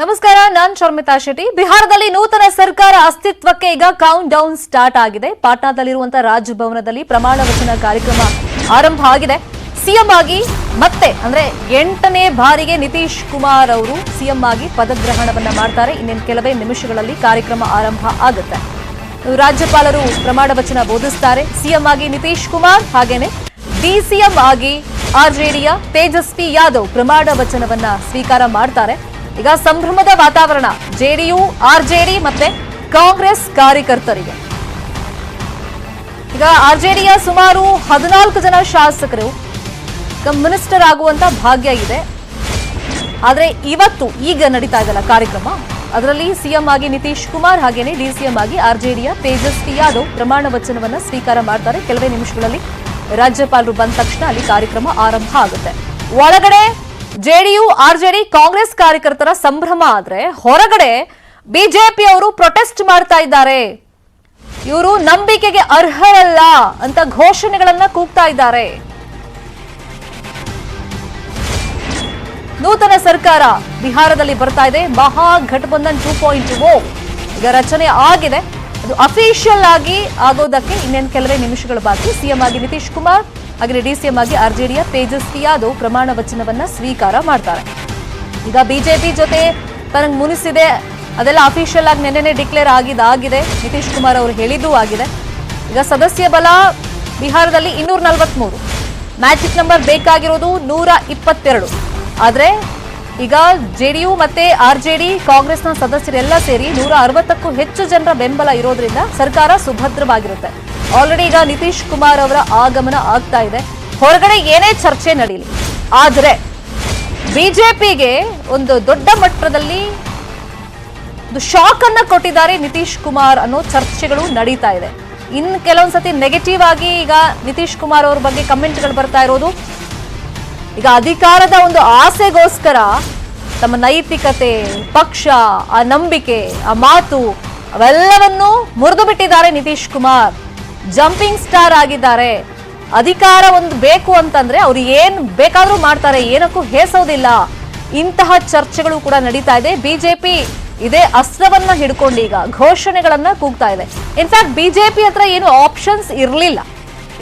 ನಮಸ್ಕಾರ, ನಾನ್ ಶರ್ಮಿತಾ ಶೆಟ್ಟಿ. ಬಿಹಾರದಲ್ಲಿ ನೂತನ ಸರ್ಕಾರ ಅಸ್ತಿತ್ವಕ್ಕೆ ಈಗ ಕೌಂಟ್ ಡೌನ್ ಸ್ಟಾರ್ಟ್ ಆಗಿದೆ. ಪಾಟ್ನಾದಲ್ಲಿರುವಂತಹ ರಾಜಭವನದಲ್ಲಿ ಪ್ರಮಾಣ ವಚನ ಕಾರ್ಯಕ್ರಮ ಆರಂಭ ಆಗಿದೆ. ಸಿಎಂ ಆಗಿ ಮತ್ತೆ, ಅಂದ್ರೆ ಎಂಟನೇ ಬಾರಿಗೆ ನಿತೀಶ್ ಕುಮಾರ್ ಅವರು ಸಿಎಂ ಆಗಿ ಪದಗ್ರಹಣವನ್ನ ಮಾಡ್ತಾರೆ. ಇನ್ನೇನು ಕೆಲವೇ ನಿಮಿಷಗಳಲ್ಲಿ ಕಾರ್ಯಕ್ರಮ ಆರಂಭ ಆಗುತ್ತೆ. ರಾಜ್ಯಪಾಲರು ಪ್ರಮಾಣ ವಚನ ಬೋಧಿಸ್ತಾರೆ. ಸಿಎಂ ಆಗಿ ನಿತೀಶ್ ಕುಮಾರ್, ಹಾಗೇನೆ ಡಿಸಿಎಂ ಆಗಿ ಆರ್ಜೆಡಿಯ ತೇಜಸ್ವಿ ಯಾದವ್ ಪ್ರಮಾಣ ವಚನವನ್ನ ಸ್ವೀಕಾರ ಮಾಡ್ತಾರೆ. ಈಗ ಸಂಭ್ರಮದ ವಾತಾವರಣ. ಜೆಡಿಯು ಆರ್ಜೆಡಿ ಮತ್ತೆ ಕಾಂಗ್ರೆಸ್ ಕಾರ್ಯಕರ್ತರಿಗೆ. ಈಗ ಆರ್ಜೆಡಿಯ ಸುಮಾರು ಹದಿನಾಲ್ಕು ಜನ ಶಾಸಕರು ಮಿನಿಸ್ಟರ್ ಆಗುವಂತ ಭಾಗ್ಯ ಇದೆ. ಆದ್ರೆ ಇವತ್ತು ಈಗ ನಡೀತಾ ಇದೆಲ್ಲ ಕಾರ್ಯಕ್ರಮ? ಅದರಲ್ಲಿ ಸಿಎಂ ಆಗಿ ನಿತೀಶ್ ಕುಮಾರ್ ಹಾಗೇನೆ ಡಿಸಿಎಂ ಆಗಿ ಆರ್ಜೆಡಿಯ ತೇಜಸ್ವಿ ಯಾದವ್ ಪ್ರಮಾಣ ವಚನವನ್ನ ಸ್ವೀಕಾರ ಮಾಡ್ತಾರೆ. ಕೆಲವೇ ನಿಮಿಷಗಳಲ್ಲಿ ರಾಜ್ಯಪಾಲರು ಬಂದ ತಕ್ಷಣ ಅಲ್ಲಿ ಕಾರ್ಯಕ್ರಮ ಆರಂಭ ಆಗುತ್ತೆ. ಒಳಗಡೆ ಜೆಡಿಯು ಆರ್ಜೆಡಿ ಕಾಂಗ್ರೆಸ್ ಕಾರ್ಯಕರ್ತರ ಸಂಭ್ರಮ ಆದ್ರೆ ಹೊರಗಡೆ ಬಿಜೆಪಿ ಅವರು ಪ್ರೊಟೆಸ್ಟ್ ಮಾಡ್ತಾ ಇದ್ದಾರೆ. ಇವರು ನಂಬಿಕೆಗೆ ಅರ್ಹರಲ್ಲ ಅಂತ ಘೋಷಣೆಗಳನ್ನ ಕೂಗ್ತಾ ಇದ್ದಾರೆ. ನೂತನ ಸರ್ಕಾರ ಬಿಹಾರದಲ್ಲಿ ಬರ್ತಾ ಇದೆ. Mahagathbandhan two point O. ಈಗ ರಚನೆ ಆಗಿದೆ. ಅದು ಅಫಿಷಿಯಲ್ ಆಗಿ ಆಗೋದಕ್ಕೆ ಇನ್ನೇನು ಕೆಲವೇ ನಿಮಿಷಗಳ ಬಾಕಿ. ಸಿಎಂ ಆಗಿ ನಿತೀಶ್ ಕುಮಾರ್. ಹಾಗೆ ಡಿಸಿಎಂ ಆಗಿ ಆರ್ಜೆಡಿಯ ತೇಜಸ್ವಿ ಯಾದವ್ ಪ್ರಮಾಣ ವಚನವನ್ನ ಸ್ವೀಕಾರ ಮಾಡ್ತಾರೆ. ಈಗ ಬಿಜೆಪಿ ಜೊತೆ ತನಗೆ ಮುನಿಸಿದೆ. ಅದೆಲ್ಲ ಅಫಿಷಿಯಲ್ ಆಗಿ ನೆನ್ನೆನೆ ಡಿಕ್ಲೇರ್ ಆಗಿದಾಗಿದೆ ನಿತೀಶ್ ಕುಮಾರ್ ಅವರು ಹೇಳಿದ್ದು ಆಗಿದೆ. ಈಗ ಸದಸ್ಯ ಬಲ ಬಿಹಾರದಲ್ಲಿ ಇನ್ನೂರ ನಲವತ್ಮೂರು. ಮ್ಯಾಜಿಕ್ ನಂಬರ್ ಬೇಕಾಗಿರೋದು ನೂರ ಇಪ್ಪತ್ತೆರಡು. ಆದ್ರೆ ಈಗ ಜೆಡಿಯು ಮತ್ತೆ ಆರ್ಜೆಡಿ ಕಾಂಗ್ರೆಸ್ನ ಸದಸ್ಯರೆಲ್ಲ ಸೇರಿ ನೂರ ಅರವತ್ತಕ್ಕೂ ಹೆಚ್ಚು ಜನರ ಬೆಂಬಲ ಇರೋದ್ರಿಂದ ಸರ್ಕಾರ ಸುಭದ್ರವಾಗಿರುತ್ತೆ. ಆಲ್ರೆಡಿ ಈಗ ನಿತೀಶ್ ಕುಮಾರ್ ಅವರ ಆಗಮನ ಆಗ್ತಾ ಇದೆ. ಹೊರಗಡೆ ಏನೇ ಚರ್ಚೆ ನಡೀಲಿ. ಆದ್ರೆ ಬಿಜೆಪಿಗೆ ಒಂದು ದೊಡ್ಡ ಮಟ್ಟದಲ್ಲಿ ಒಂದು ಶಾಕ್ ಅನ್ನ ಕೊಟ್ಟಿದ್ದಾರೆ ನಿತೀಶ್ ಕುಮಾರ್ ಅನ್ನೋ ಚರ್ಚೆಗಳು ನಡೀತಾ ಇದೆ. ಇನ್ ಕೆಲವೊಂದ್ಸತಿ ನೆಗೆಟಿವ್ ಆಗಿ ಈಗ ನಿತೀಶ್ ಕುಮಾರ್ ಅವ್ರ ಬಗ್ಗೆ ಕಮೆಂಟ್ಗಳು ಬರ್ತಾ ಇರೋದು. ಈಗ ಅಧಿಕಾರದ ಒಂದು ಆಸೆಗೋಸ್ಕರ ತಮ್ಮ ನೈತಿಕತೆ, ಪಕ್ಷ, ಆ ನಂಬಿಕೆ, ಆ ಮಾತು, ಅವೆಲ್ಲವನ್ನೂ ಮುರಿದು ಬಿಟ್ಟಿದ್ದಾರೆ ನಿತೀಶ್ ಕುಮಾರ್ ಜಂಪಿಂಗ್ ಸ್ಟಾರ್ ಆಗಿದ್ದಾರೆ. ಅಧಿಕಾರ ಒಂದು ಬೇಕು ಅಂತಂದ್ರೆ ಅವ್ರು ಏನ್ ಬೇಕಾದ್ರೂ ಮಾಡ್ತಾರೆ, ಏನಕ್ಕೂ ಹೇಸೋದಿಲ್ಲ. ಇಂತಹ ಚರ್ಚೆಗಳು ಕೂಡ ನಡೀತಾ ಇದೆ. ಬಿಜೆಪಿ ಇದೇ ಅಸ್ತ್ರವನ್ನ ಹಿಡ್ಕೊಂಡು ಈಗ ಘೋಷಣೆಗಳನ್ನ ಕೂಗ್ತಾ ಇದೆ. ಇನ್ಫ್ಯಾಕ್ಟ್ ಬಿಜೆಪಿ ಹತ್ರ ಏನು ಆಪ್ಷನ್ಸ್ ಇರಲಿಲ್ಲ.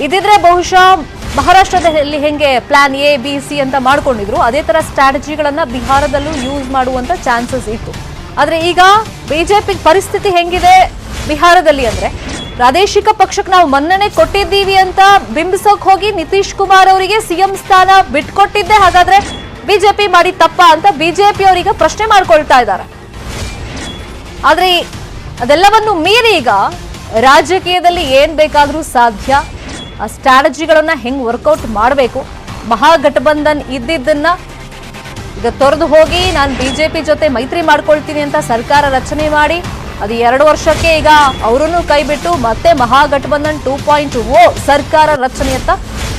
ಇದಿದ್ರೆ ಬಹುಶಃ ಮಹಾರಾಷ್ಟ್ರದಲ್ಲಿ ಹೆಂಗೆ ಪ್ಲಾನ್ ಎ ಬಿ ಸಿ ಅಂತ ಮಾಡ್ಕೊಂಡಿದ್ರು. ಅದೇ ತರ ಸ್ಟ್ರಾಟಜಿಗಳನ್ನ ಬಿಹಾರದಲ್ಲೂ ಯೂಸ್ ಮಾಡುವಂತ ಚಾನ್ಸಸ್ ಇತ್ತು. ಆದ್ರೆ ಈಗ ಬಿಜೆಪಿ ಪರಿಸ್ಥಿತಿ ಹೆಂಗಿದೆ? ಬಿಹಾರದಲ್ಲಿ ಅಂದ್ರೆ ಪ್ರಾದೇಶಿಕ ಪಕ್ಷಕ್ಕೆ ನಾವು ಮನ್ನಣೆ ಕೊಟ್ಟಿದ್ದೀವಿ ಅಂತ ಬಿಂಬಿಸೋಕ್ ಹೋಗಿ ನಿತೀಶ್ ಕುಮಾರ್ ಅವರಿಗೆ ಸಿಎಂ ಸ್ಥಾನ ಬಿಟ್ಕೊಟ್ಟಿದ್ದೆ. ಹಾಗಾದ್ರೆ ಬಿಜೆಪಿ ಮಾಡಿ ತಪ್ಪ ಅಂತ ಬಿಜೆಪಿ ಅವರೀಗ ಪ್ರಶ್ನೆ ಮಾಡ್ಕೊಳ್ತಾ ಇದ್ದಾರೆ. ಆದ್ರೆ ಅದೆಲ್ಲವನ್ನು ಮೀರಿ ಈಗ ರಾಜಕೀಯದಲ್ಲಿ ಏನ್ ಬೇಕಾದ್ರೂ ಸಾಧ್ಯ, ಆ ಸ್ಟ್ರಾಟಜಿಗಳನ್ನ ಹೆಂಗ್ ವರ್ಕೌಟ್ ಮಾಡಬೇಕು, ಮಹಾಗಠಬಂಧನ್ ಇದ್ದಿದ್ದನ್ನ ಈಗ ತೊರೆದು ಹೋಗಿ ನಾನು ಬಿಜೆಪಿ ಜೊತೆ ಮೈತ್ರಿ ಮಾಡ್ಕೊಳ್ತೀನಿ ಅಂತ ಸರ್ಕಾರ ರಚನೆ ಮಾಡಿ ಅದು ಎರಡು ವರ್ಷಕ್ಕೆ ಈಗ ಅವರನ್ನು ಕೈಬಿಟ್ಟು ಮತ್ತೆ ಮಹಾಗಠಬಂಧನ್ ಟೂ ಪಾಯಿಂಟ್ ಓ ಸರ್ಕಾರ ರಚನೆಯತ್ತ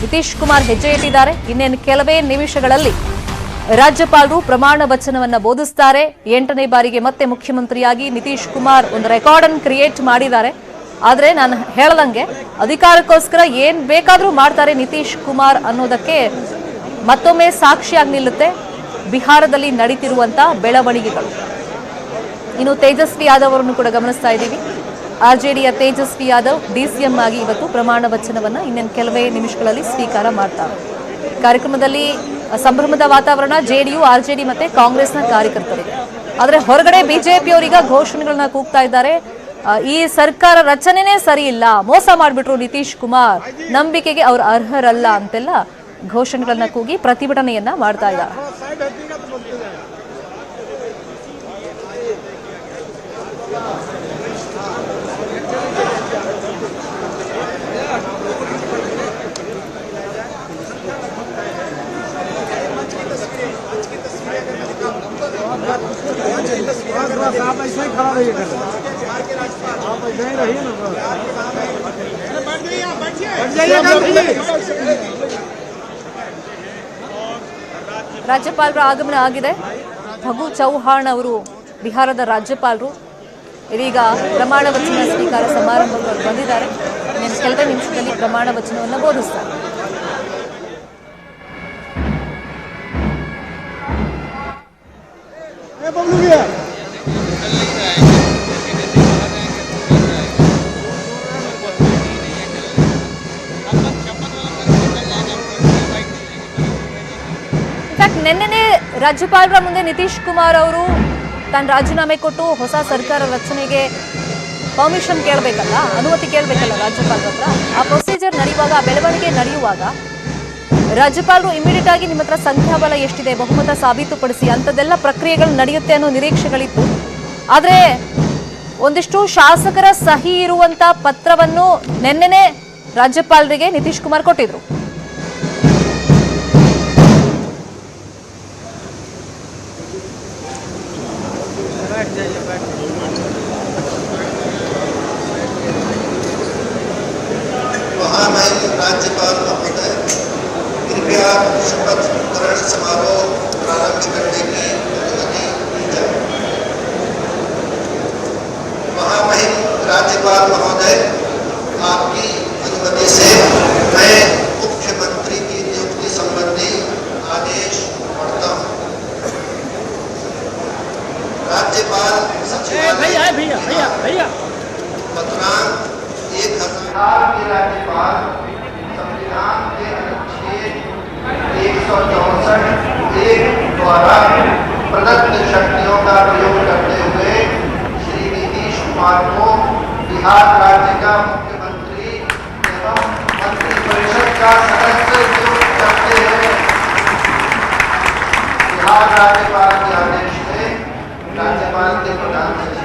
ನಿತೀಶ್ ಕುಮಾರ್ ಹೆಜ್ಜೆ ಇಟ್ಟಿದ್ದಾರೆ. ಇನ್ನೇನು ಕೆಲವೇ ನಿಮಿಷಗಳಲ್ಲಿ ರಾಜ್ಯಪಾಲರು ಪ್ರಮಾಣ ವಚನವನ್ನ ಬೋಧಿಸ್ತಾರೆ. ಎಂಟನೇ ಬಾರಿಗೆ ಮತ್ತೆ ಮುಖ್ಯಮಂತ್ರಿಯಾಗಿ ನಿತೀಶ್ ಕುಮಾರ್ ಒಂದು ರೆಕಾರ್ಡ್ ಅನ್ನು ಕ್ರಿಯೇಟ್ ಮಾಡಿದ್ದಾರೆ. ಆದ್ರೆ ನಾನು ಹೇಳದಂಗೆ ಅಧಿಕಾರಕ್ಕೋಸ್ಕರ ಏನ್ ಬೇಕಾದ್ರೂ ಮಾಡ್ತಾರೆ ನಿತೀಶ್ ಕುಮಾರ್ ಅನ್ನೋದಕ್ಕೆ ಮತ್ತೊಮ್ಮೆ ಸಾಕ್ಷಿಯಾಗಿ ನಿಲ್ಲುತ್ತೆ ಬಿಹಾರದಲ್ಲಿ ನಡೀತಿರುವಂತ ಬೆಳವಣಿಗೆಗಳು. ಇನ್ನು ತೇಜಸ್ವಿ ಯಾದವ್ ಅವರನ್ನು ಕೂಡ ಗಮನಿಸ್ತಾ ಇದ್ದೀವಿ. ಆರ್ ಜೆ ಡಿಯ ತೇಜಸ್ವಿ ಯಾದವ್ ಡಿಸಿಎಂ ಆಗಿ ಇವತ್ತು ಪ್ರಮಾಣ ವಚನವನ್ನ ಇನ್ನೇನು ಕೆಲವೇ ನಿಮಿಷಗಳಲ್ಲಿ ಸ್ವೀಕಾರ ಮಾಡ್ತಾರೆ. ಕಾರ್ಯಕ್ರಮದಲ್ಲಿ ಸಂಭ್ರಮದ ವಾತಾವರಣ ಜೆಡಿಯು ಡಿ ಮತ್ತೆ ಕಾಂಗ್ರೆಸ್ನ ಕಾರ್ಯಕರ್ತರಿಗೆ ಆದರೆ ಹೊರಗಡೆ ಬಿಜೆಪಿ ಅವರೀಗ ಘೋಷಣೆಗಳನ್ನ ಕೂಗ್ತಾ ಇದ್ದಾರೆ. ಈ ಸರ್ಕಾರ ರಚನೆನೇ ಸರಿ ಇಲ್ಲ ಮೋಸ ಮಾಡಿಬಿಟ್ರು ನಿತೀಶ್ ಕುಮಾರ್. ನಂಬಿಕೆಗೆ ಅವರು ಅರ್ಹರಲ್ಲ ಅಂತೆಲ್ಲ ಘೋಷಣೆಗಳನ್ನ ಕೂಗಿ ಪ್ರತಿಭಟನೆಯನ್ನ ಮಾಡ್ತಾ ಇದ್ದಾರೆ. आप ऐसे ही खड़ा रहिए कर आप ऐसे ही रहिए ना बस बैठ जाइए कर ರಾಜ್ಯಪಾಲರ ಆಗಮನ ಆಗಿದೆ ಭಗು ಚೌಹಾಣ್ ಅವರು ಬಿಹಾರದ ರಾಜ್ಯಪಾಲರು ಇದೀಗ ಪ್ರಮಾಣ ವಚನ ಸ್ವೀಕಾರ ಸಮಾರಂಭಕ್ಕೆ ಬಂದಿದ್ದಾರೆ. ಕೆಲವೇ ನಿಮಿಷದಲ್ಲಿ ಪ್ರಮಾಣ ವಚನವನ್ನು ಬೋಧಿಸ್ತಾರೆ. ನಿನ್ನೆನೆ ರಾಜ್ಯಪಾಲರ ಮುಂದೆ ನಿತೀಶ್ ಕುಮಾರ್ ಅವರು ತನ್ನ ರಾಜೀನಾಮೆ ಕೊಟ್ಟು ಹೊಸ ಸರ್ಕಾರ ರಚನೆಗೆ ಪರ್ಮಿಷನ್ ಕೇಳಬೇಕಲ್ಲ, ಅನುಮತಿ ಕೇಳಬೇಕಲ್ಲ ರಾಜ್ಯಪಾಲರ ಹತ್ರ? ಆ ಪ್ರೊಸೀಜರ್ ನಡೆಯುವಾಗ ಆ ಬೆಳವಣಿಗೆ ನಡೆಯುವಾಗ ರಾಜ್ಯಪಾಲರು ಇಮಿಡಿಯೇಟ್ ಆಗಿ ನಿಮ್ಮ ಹತ್ರ ಸಂಖ್ಯಾಬಲ ಎಷ್ಟಿದೆ, ಬಹುಮತ ಸಾಬೀತುಪಡಿಸಿ ಅಂಥದ್ದೆಲ್ಲ ಪ್ರಕ್ರಿಯೆಗಳು ನಡೆಯುತ್ತೆ ಅನ್ನೋ ನಿರೀಕ್ಷೆಗಳಿತ್ತು. ಆದರೆ ಒಂದಿಷ್ಟು ಶಾಸಕರ ಸಹಿ ಇರುವಂತ ಪತ್ರವನ್ನು ನಿನ್ನೆನೆ ರಾಜ್ಯಪಾಲರಿಗೆ ನಿತೀಶ್ ಕುಮಾರ್ ಕೊಟ್ಟಿದ್ರು. महामहिम राज्यपाल महोदय कृपया शपथ ग्रहण समारोह प्रारंभ करने की अनुमति दी जाए। महामहिम राज्यपाल महोदय आपकी अनुमति से मैं मुख्यमंत्री की नियुक्ति संबंधी आदेश पढ़ता हूँ। राज्यपाल सचिवालय भैया भैया भैया। पत्रांक हज़ार के राज्यपाल संविधान के अनुच्छेद एक सौ चौसठ एक द्वारा प्रदत्त शक्तियों का प्रयोग करते हुए श्री नीतीश कुमार को बिहार राज्य का मुख्यमंत्री एवं मंत्रिपरिषद का सदस्य नियुक्त करते हैं बिहार राज्यपाल के आदेश से राज्यपाल के प्रधान सचिव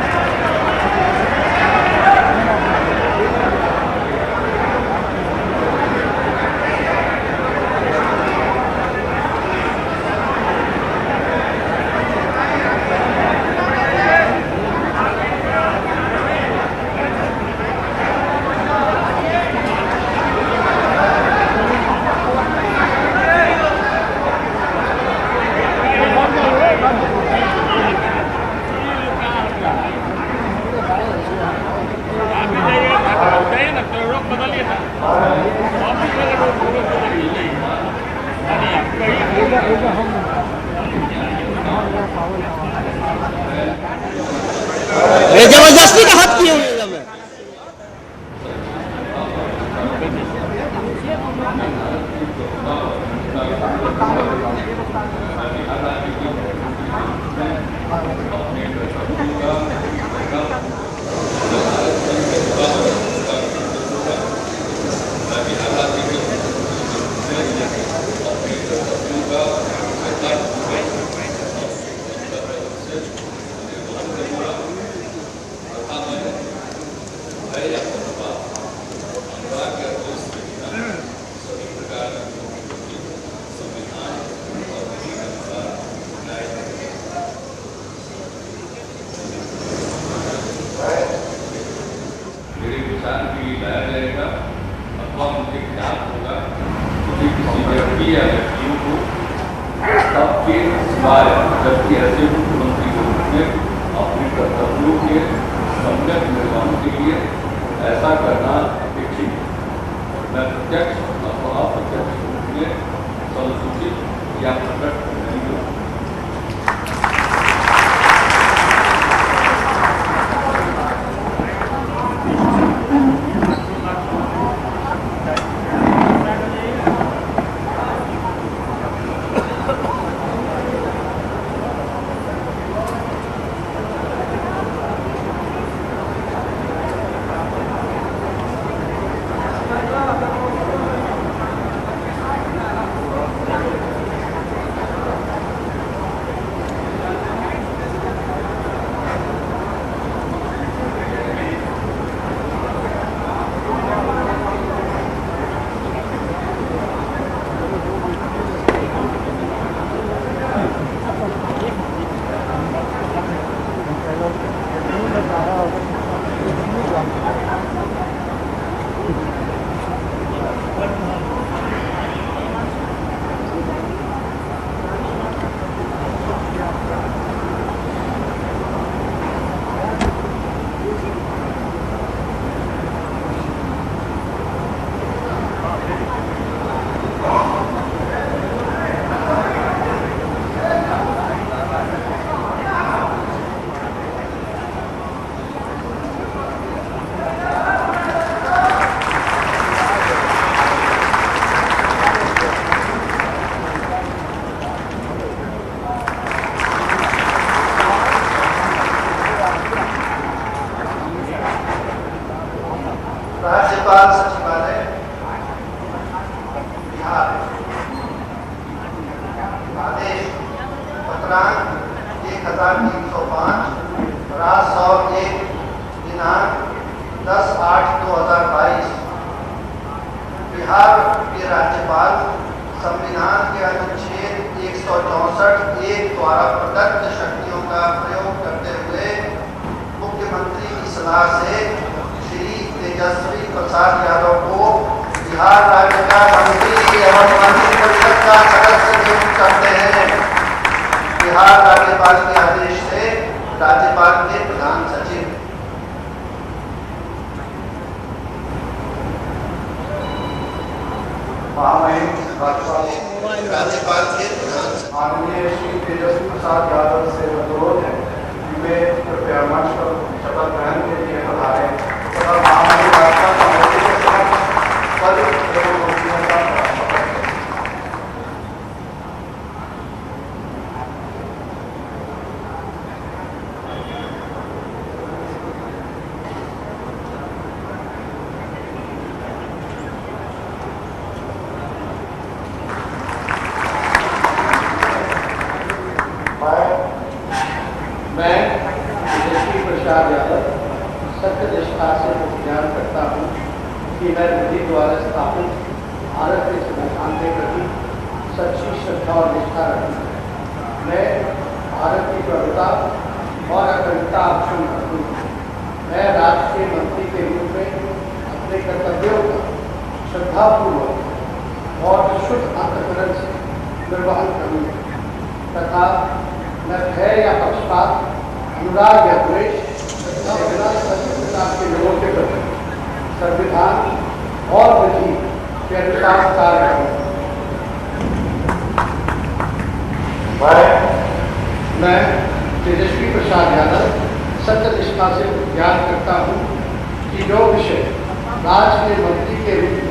पत्रांक एक हज़ार तीन सौ पाँच, रात सौ एक, दिनांक दस आठ दो हज़ार बाईस। बिहार के राज्यपाल संविधान के अनुच्छेद एक सौ चौसठ एक द्वारा प्रदत्त शक्तियों का प्रयोग करते हुए मुख्यमंत्री की सलाह से श्री तेजस्वी प्रसाद यादव को बिहार राज्य का मंत्री एवं मंत्रिपरिषद का सदस्य नियुक्त करते हैं। बिहार राज्यपाल के आदेश से राज्यपाल के प्रधान सचिव। राज्यपाल के माननीय श्री तेजस्वी प्रसाद यादव से अनुरोध है कि वे कृपया मंच पर शपथ ग्रहण के लिए पधारें तथा महामहिम राज्यपाल कमेटी के समक्ष पद एवं कुर्सियों का शपथ लें। मैं तेजस्वी प्रसाद यादव सत्य निष्ठा से ज्ञान करता हूँ कि मैं विधि द्वारा स्थापित भारत के संविधान के प्रति सच्ची श्रद्धा और निष्ठा रखता हूँ मैं भारत की प्रभुता और अखंडता अक्षुण रखूँ मैं राज्य के मंत्री के रूप में अपने कर्तव्यों का श्रद्धापूर्वक और शुद्ध अंतकरण से निर्वहन करूँगा तथा न भय या पक्षपात अनुराग या द्वेष सभी प्रकार के लोगों के प्रति संविधान और विधि के अनुसार कार्य करूँ मैं? मैं तेजस्वी प्रसाद यादव सत्य निष्ठा से ज्ञान करता हूँ कि जो विषय राज्य के मंत्री के रूप में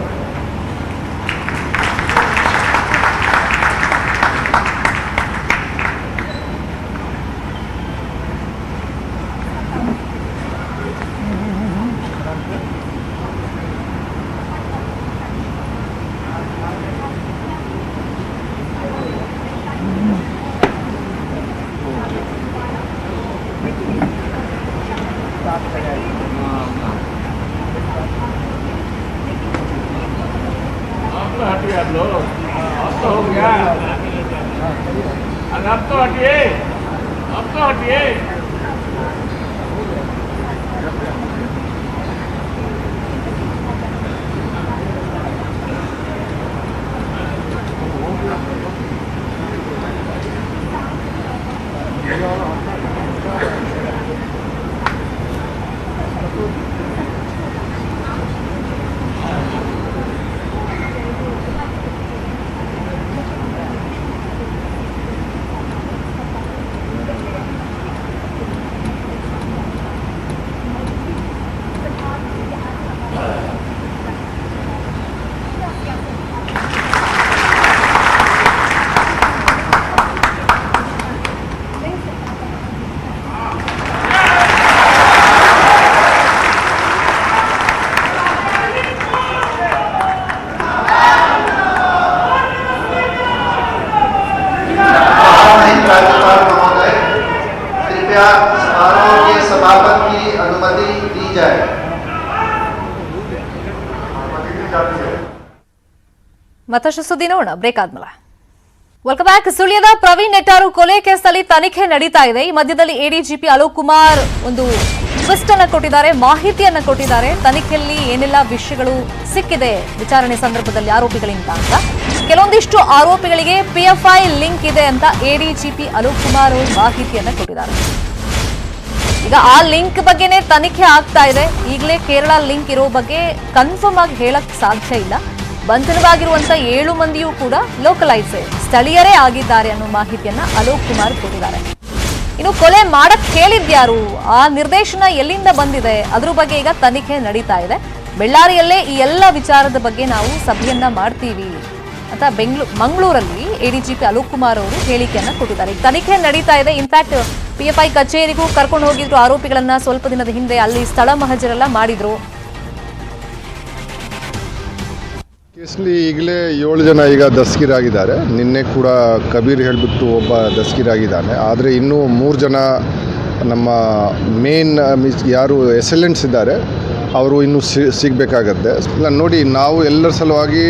कृपया समारोह के समापन की अनुमति दी जाए अनुमति दी जाती है ಮತ್ತಷ್ಟು ಸುದ್ದಿ ನೋಡೋಣ ಬ್ರೇಕ್ ಆದ್ಮೇಲೆ ವೆಲ್ಕಮ್ ಬ್ಯಾಕ್ ಸುಳ್ಯದ ಪ್ರವೀಣ್ ನೆಟ್ಟಾರು ಕೊಲೆ ಕೇಸ್ನಲ್ಲಿ ತನಿಖೆ ನಡೀತಾ ಇದೆ ಈ ಮಧ್ಯದಲ್ಲಿ ಎಡಿಜಿಪಿ ಅಲೋಕ್ ಕುಮಾರ್ ಒಂದು ಟ್ವಿಸ್ಟ್ ಅನ್ನ ಕೊಟ್ಟಿದ್ದಾರೆ ಮಾಹಿತಿಯನ್ನ ಕೊಟ್ಟಿದ್ದಾರೆ ತನಿಖೆಯಲ್ಲಿ ಏನೆಲ್ಲ ವಿಷಯಗಳು ಸಿಕ್ಕಿದೆ ವಿಚಾರಣೆ ಸಂದರ್ಭದಲ್ಲಿ ಆರೋಪಿಗಳಿಂದ ಅಂತ ಕೆಲವೊಂದಿಷ್ಟು ಆರೋಪಿಗಳಿಗೆ ಪಿಎಫ್ಐ ಲಿಂಕ್ ಇದೆ ಅಂತ ಎಡಿಜಿಪಿ ಅಲೋಕ್ ಕುಮಾರ್ ಅವರು ಮಾಹಿತಿಯನ್ನ ಕೊಟ್ಟಿದ್ದಾರೆ ಈಗ ಆ ಲಿಂಕ್ ಬಗ್ಗೆನೇ ತನಿಖೆ ಆಗ್ತಾ ಇದೆ. ಈಗಲೇ ಕೇರಳ ಲಿಂಕ್ ಇರೋ ಬಗ್ಗೆ ಕನ್ಫರ್ಮ್ ಆಗಿ ಹೇಳಕ್ ಸಾಧ್ಯ ಇಲ್ಲ. ಬಂಧನವಾಗಿರುವಂತ ಏಳು ಮಂದಿಯೂ ಕೂಡ ಲೋಕಲೈಸ್ ಸ್ಥಳೀಯರೇ ಆಗಿದ್ದಾರೆ ಅನ್ನೋ ಮಾಹಿತಿಯನ್ನ ಅಲೋಕ್ ಕುಮಾರ್ ಕೊಟ್ಟಿದ್ದಾರೆ. ಇನ್ನು ಕೊಲೆ ಮಾಡಕ್ ಕೇಳಿದ್ಯಾರು? ಆ ನಿರ್ದೇಶನ ಎಲ್ಲಿಂದ ಬಂದಿದೆ? ಅದ್ರ ಬಗ್ಗೆ ಈಗ ತನಿಖೆ ನಡೀತಾ ಇದೆ. ಬೆಳ್ಳಾರಿಯಲ್ಲೇ ಈ ಎಲ್ಲ ವಿಚಾರದ ಬಗ್ಗೆ ನಾವು ಸಭೆಯನ್ನ ಮಾಡ್ತೀವಿ ಅಂತ ಬೆಂಗಳೂರು ಮಂಗಳೂರಲ್ಲಿ ಎಡಿಜಿಪಿ ಅಲೋಕ್ ಕುಮಾರ್ ಅವರು ಹೇಳಿಕೆಯನ್ನ ಕೊಟ್ಟಿದ್ದಾರೆ. ತನಿಖೆ ನಡೀತಾ ಇದೆ. ಇನ್ಫ್ಯಾಕ್ಟ್ ಪಿಎಫ್ಐ ಕಚೇರಿಗೂ ಕರ್ಕೊಂಡು ಹೋಗಿದ್ರು. ಆರೋಪಿಗಳನ್ನ ಸ್ವಲ್ಪ ದಿನದ ಹಿಂದೆ ಅಲ್ಲಿ ಸ್ಥಳ ಮಹಜರೆಲ್ಲ ಮಾಡಿದ್ರು. ಕೇಸ್ಲಿ ಈಗಲೇ ಏಳು ಜನ ಈಗ ದಸ್ಕಿರಾಗಿದ್ದಾರೆ. ನಿನ್ನೆ ಕೂಡ ಕಬೀರ್ ಹೇಳಿಬಿಟ್ಟು ಒಬ್ಬ ದಸ್ಕಿರಾಗಿದ್ದಾನೆ. ಆದರೆ ಇನ್ನೂ ಮೂರು ಜನ ನಮ್ಮ ಮೇನ್ ಯಾರು ಎಸೆಲೆಂಟ್ಸ್ ಇದ್ದಾರೆ. ಅವರು ಇನ್ನೂ ಸಿಗಬೇಕಾಗತ್ತೆ. ಇಲ್ಲ, ನೋಡಿ, ನಾವು ಎಲ್ಲರ ಸಲುವಾಗಿ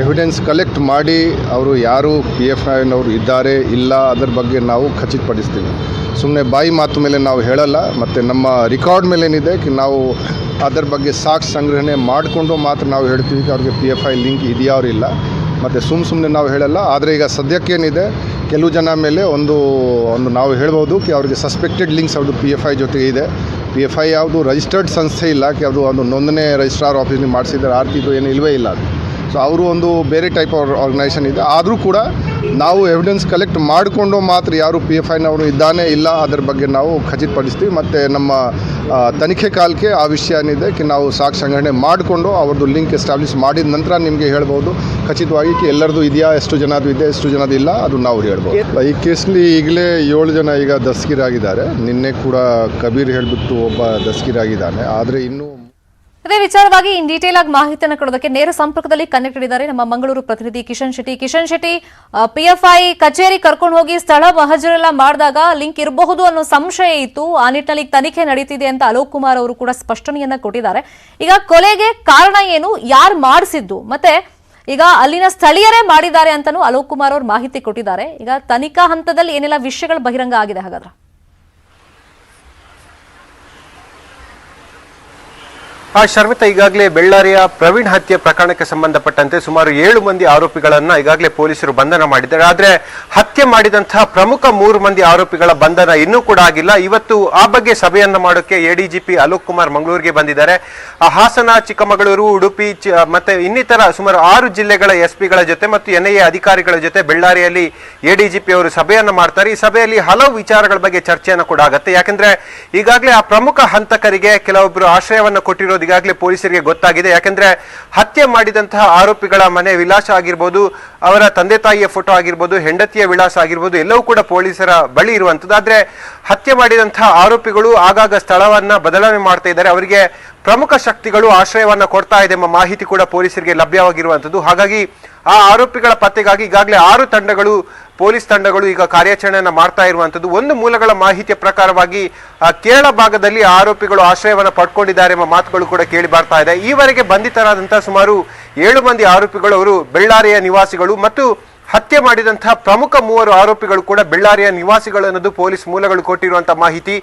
ಎವಿಡೆನ್ಸ್ ಕಲೆಕ್ಟ್ ಮಾಡಿ ಅವರು ಯಾರು ಪಿ ಎಫ್ ಐನವರು ಇದ್ದಾರೆ ಇಲ್ಲ ಅದರ ಬಗ್ಗೆ ನಾವು ಖಚಿತಪಡಿಸ್ತೀವಿ. ಸುಮ್ಮನೆ ಬಾಯಿ ಮಾತು ಮೇಲೆ ನಾವು ಹೇಳಲ್ಲ, ಮತ್ತು ನಮ್ಮ ರೆಕಾರ್ಡ್ ಮೇಲೆ ಏನಿದೆ ಕಿ ನಾವು ಅದರ ಬಗ್ಗೆ ಸಾಕ್ಷಿ ಸಂಗ್ರಹಣೆ ಮಾಡಿಕೊಂಡು ಮಾತ್ರ ನಾವು ಹೇಳ್ತೀವಿ ಅವ್ರಿಗೆ ಪಿ ಎಫ್ ಐ ಲಿಂಕ್ ಇದೆಯಾ ಅವರಿಲ್ಲ ಮತ್ತು ಸುಮ್ಮ ಸುಮ್ಮನೆ ನಾವು ಹೇಳಲ್ಲ, ಆದರೆ ಈಗ ಸದ್ಯಕ್ಕೇನಿದೆ ಕೆಲವು ಜನ ಮೇಲೆ ಒಂದು ಒಂದು ನಾವು ಹೇಳ್ಬೋದು ಕಿ ಅವ್ರಿಗೆ ಸಸ್ಪೆಕ್ಟೆಡ್ ಲಿಂಕ್ಸ್ ಅವ್ರದ್ದು ಪಿ ಎಫ್ ಐ ಜೊತೆಗೆ ಇದೆ. ಎಫ್ ಐ ಯಾವುದು ರಿಜಿಸ್ಟರ್ಡ್ ಸಂಸ್ಥೆ ಇಲ್ಲ, ಯಾವುದು ಒಂದು ನೋಂದಣಿ ರಿಜಿಸ್ಟ್ರಾರ್ ಆಫೀಸ್ನಿಗೆ ಮಾಡಿಸಿದ್ರೆ ಆರ್ತಿದು ಏನು ಇಲ್ಲವೇ ಇಲ್ಲ ಅದು. ಸೊ ಅವರು ಒಂದು ಬೇರೆ ಟೈಪ್ ಆರ್ಗನೈಸೇಷನ್ ಇದೆ. ಆದರೂ ಕೂಡ ನಾವು ಎವಿಡೆನ್ಸ್ ಕಲೆಕ್ಟ್ ಮಾಡಿಕೊಂಡು ಮಾತ್ರ ಯಾರು ಪಿ ಎಫ್ ಐನವರು ಇದ್ದಾನೆ ಇಲ್ಲ ಅದರ ಬಗ್ಗೆ ನಾವು ಖಚಿತಪಡಿಸ್ತೀವಿ. ಮತ್ತು ನಮ್ಮ ತನಿಖೆ ಕಾಲಕ್ಕೆ ಆ ವಿಷಯ ಏನಿದೆ ಕಿ ನಾವು ಸಾಕ್ಷಿ ಸಂಗ್ರಹಣೆ ಮಾಡಿಕೊಂಡು ಅವ್ರದ್ದು ಲಿಂಕ್ ಎಸ್ಟಾಬ್ಲಿಷ್ ಮಾಡಿದ ನಂತರ ನಿಮಗೆ ಹೇಳ್ಬೋದು. ಖಚಿತವಾಗಿ ಕಿ ಎಲ್ಲರದು ಇದೆಯಾ ಎಷ್ಟು ಜನದ್ದು ಇದೆ ಎಷ್ಟು ಜನದು ಇಲ್ಲ ಅದು ನಾವು ಹೇಳ್ಬೋದು. ಈ ಕೇಸ್ಲಿ ಈಗಲೇ ಏಳು ಜನ ಈಗ ದಸ್ಕಿರಾಗಿದ್ದಾರೆ. ನಿನ್ನೆ ಕೂಡ ಕಬೀರ್ ಹೇಳಿಬಿಟ್ಟು ಒಬ್ಬ ದಸ್ಕಿರಾಗಿದ್ದಾನೆ. ಆದರೆ ಇನ್ನೂ ಇದೇ ವಿಚಾರವಾಗಿ ಇನ್ ಡೀಟೇಲ್ ಆಗಿ ಮಾಹಿತಿಯನ್ನು ಕೊಡೋದಕ್ಕೆ ನೇರ ಸಂಪರ್ಕದಲ್ಲಿ ಕನೆಕ್ಟ್ ಇದ್ದಾರೆ ನಮ್ಮ ಮಂಗಳೂರು ಪ್ರತಿನಿಧಿ ಕಿಶನ್ ಶೆಟ್ಟಿ. ಕಿಶನ್ ಶೆಟ್ಟಿ ಪಿಎಫ್ಐ ಕಚೇರಿ ಕರ್ಕೊಂಡು ಹೋಗಿ ಸ್ಥಳ ಮಹಜರೆಲ್ಲ ಮಾಡಿದಾಗ ಲಿಂಕ್ ಇರಬಹುದು ಅನ್ನೋ ಸಂಶಯ ಇತ್ತು. ಆ ನಿಟ್ಟಿನಲ್ಲಿ ತನಿಖೆ ನಡೀತಿದೆ ಅಂತ ಅಲೋಕ್ ಕುಮಾರ್ ಅವರು ಕೂಡ ಸ್ಪಷ್ಟನೆಯನ್ನ ಕೊಟ್ಟಿದ್ದಾರೆ. ಈಗ ಕೊಲೆಗೆ ಕಾರಣ ಏನು? ಯಾರು ಮಾಡಿಸಿದ್ದು? ಮತ್ತೆ ಈಗ ಅಲ್ಲಿನ ಸ್ಥಳೀಯರೇ ಮಾಡಿದ್ದಾರೆ ಅಂತಾನೂ ಅಲೋಕ್ ಕುಮಾರ್ ಅವರು ಮಾಹಿತಿ ಕೊಟ್ಟಿದ್ದಾರೆ. ಈಗ ತನಿಖಾ ಹಂತದಲ್ಲಿ ಏನೆಲ್ಲ ವಿಷಯಗಳು ಬಹಿರಂಗ ಆಗಿದೆ ಹಾಗಾದ್ರೆ? ಆ ಶರ್ವತ ಈಗಾಗಲೇ ಬೆಳ್ಳಾರಿಯ ಪ್ರವೀಣ್ ಹತ್ಯೆ ಪ್ರಕರಣಕ್ಕೆ ಸಂಬಂಧಪಟ್ಟಂತೆ ಸುಮಾರು ಏಳು ಮಂದಿ ಆರೋಪಿಗಳನ್ನ ಈಗಾಗಲೇ ಪೊಲೀಸರು ಬಂಧನ ಮಾಡಿದ್ದಾರೆ. ಆದರೆ ಹತ್ಯೆ ಮಾಡಿದಂತಹ ಪ್ರಮುಖ ಮೂರು ಮಂದಿ ಆರೋಪಿಗಳ ಬಂಧನ ಇನ್ನೂ ಕೂಡ ಆಗಿಲ್ಲ. ಇವತ್ತು ಆ ಬಗ್ಗೆ ಸಭೆಯನ್ನ ಮಾಡೋಕೆ ಎಡಿಜಿಪಿ ಅಲೋಕ್ ಕುಮಾರ್ ಮಂಗಳೂರಿಗೆ ಬಂದಿದ್ದಾರೆ. ಆ, ಹಾಸನ, ಚಿಕ್ಕಮಗಳೂರು, ಉಡುಪಿ ಮತ್ತೆ ಇನ್ನಿತರ ಸುಮಾರು ಆರು ಜಿಲ್ಲೆಗಳ ಎಸ್ ಪಿಗಳ ಜೊತೆ ಮತ್ತು ಎನ್ಐಎ ಅಧಿಕಾರಿಗಳ ಜೊತೆ ಬೆಳ್ಳಾರಿಯಲ್ಲಿ ಎಡಿಜಿಪಿ ಅವರು ಸಭೆಯನ್ನು ಮಾಡ್ತಾರೆ. ಈ ಸಭೆಯಲ್ಲಿ ಹಲವು ವಿಚಾರಗಳ ಬಗ್ಗೆ ಚರ್ಚೆಯನ್ನು ಕೂಡ ಆಗುತ್ತೆ. ಯಾಕಂದ್ರೆ ಈಗಾಗಲೇ ಆ ಪ್ರಮುಖ ಹಂತಕರಿಗೆ ಕೆಲವೊಬ್ಬರು ಆಶ್ರಯವನ್ನು ಕೊಟ್ಟಿರೋದು ಈಗಾಗಲೇ ಪೊಲೀಸರಿಗೆ ಗೊತ್ತಾಗಿದೆ. ಯಾಕಂದ್ರೆ ಹತ್ಯೆ ಮಾಡಿದಂತಹ ಆರೋಪಿಗಳ ಮನೆ ವಿಳಾಸ ಆಗಿರ್ಬೋದು, ಅವರ ತಂದೆ ತಾಯಿಯ ಫೋಟೋ ಆಗಿರ್ಬೋದು, ಹೆಂಡತಿಯ ವಿಳಾಸ ಆಗಿರ್ಬೋದು, ಎಲ್ಲವೂ ಕೂಡ ಪೊಲೀಸರ ಬಳಿ ಇರುವಂಥದ್ದು. ಆದ್ರೆ ಹತ್ಯೆ ಮಾಡಿದಂತಹ ಆರೋಪಿಗಳು ಆಗಾಗ ಸ್ಥಳವನ್ನ ಬದಲಾವಣೆ ಮಾಡ್ತಾ ಇದ್ದಾರೆ. ಅವರಿಗೆ ಪ್ರಮುಖ ಶಕ್ತಿಗಳು ಆಶ್ರಯವನ್ನ ಕೊಡ್ತಾ ಇದೆ ಎಂಬ ಮಾಹಿತಿ ಕೂಡ ಪೊಲೀಸರಿಗೆ ಲಭ್ಯವಾಗಿರುವಂತದ್ದು ಹಾಗಾಗಿ ಆ ಆರೋಪಿಗಳ ಪತ್ತೆಗಾಗಿ ಈಗಾಗಲೇ ಆರು ತಂಡಗಳು ಪೊಲೀಸ್ ತಂಡಗಳು ಈಗ ಕಾರ್ಯಾಚರಣೆಯನ್ನು ಮಾಡ್ತಾ ಇರುವಂಥದ್ದು ಒಂದು ಮೂಲಗಳ ಮಾಹಿತಿಯ ಪ್ರಕಾರವಾಗಿ ಕೇರಳ ಭಾಗದಲ್ಲಿ ಆರೋಪಿಗಳು ಆಶ್ರಯವನ್ನು ಪಡ್ಕೊಂಡಿದ್ದಾರೆ ಎಂಬ ಮಾತುಗಳು ಕೂಡ ಕೇಳಿ ಬರ್ತಾ ಇದೆ. ಈವರೆಗೆ ಬಂಧಿತರಾದಂತಹ ಸುಮಾರು ಏಳು ಮಂದಿ ಆರೋಪಿಗಳು ಅವರು ಬೆಳ್ಳಾರಿಯ ನಿವಾಸಿಗಳು ಮತ್ತು ಹತ್ಯೆ ಮಾಡಿದಂತಹ ಪ್ರಮುಖ ಮೂವರು ಆರೋಪಿಗಳು ಕೂಡ ಬೆಳ್ಳಾರಿಯ ನಿವಾಸಿಗಳು ಅನ್ನೋದು ಪೊಲೀಸ್ ಮೂಲಗಳು ಕೊಟ್ಟಿರುವಂತಹ ಮಾಹಿತಿ.